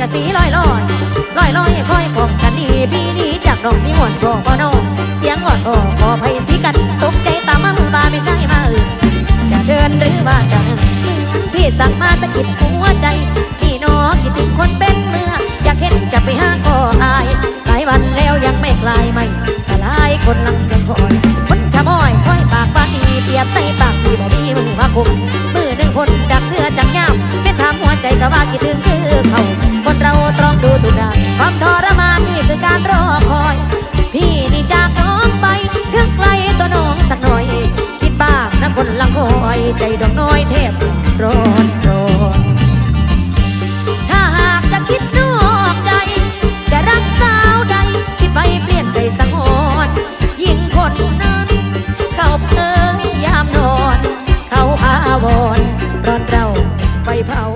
กะสีลอยลอยลอยลอยคอยพบกันดีพี่นี้จากน้องสีหวนก็บ่น้องเสียงอ่อนก็ขอไผสีกันตกใจตามมาบาไม่ใช่มาอื่นจะเดินหรือว่าจะเหมือนที่สั่งมาสะกิดหัวใจนี่น้องคิดถึงคนเป็นเมื่ออยากเห็นจะไปห้างก็อายหลายวันแล้วยังไม่คลายไม่สลายคนลังยังคอยคนชะม้อยคอยปากปานีเปียบใส่ปากที่บ่มีมือมาคุมมือหนึ่งคนจากเธอจากยา ความทรมานนี่คือการรอคอย พี่นี่จากน้องไปถึงไกลตัวน้องสักหน่อย คิดบ้างนะคนลังคอยใจดวงน้อยเทพร้อนร้อนถ้าหากจะคิดนอกใจ จะรักสาวใด คิดไปเปลี่ยนใจสังหรยิ่งคนนั้น เข้าเพอยามนอน เขาอาวรร้อนเราไปเผา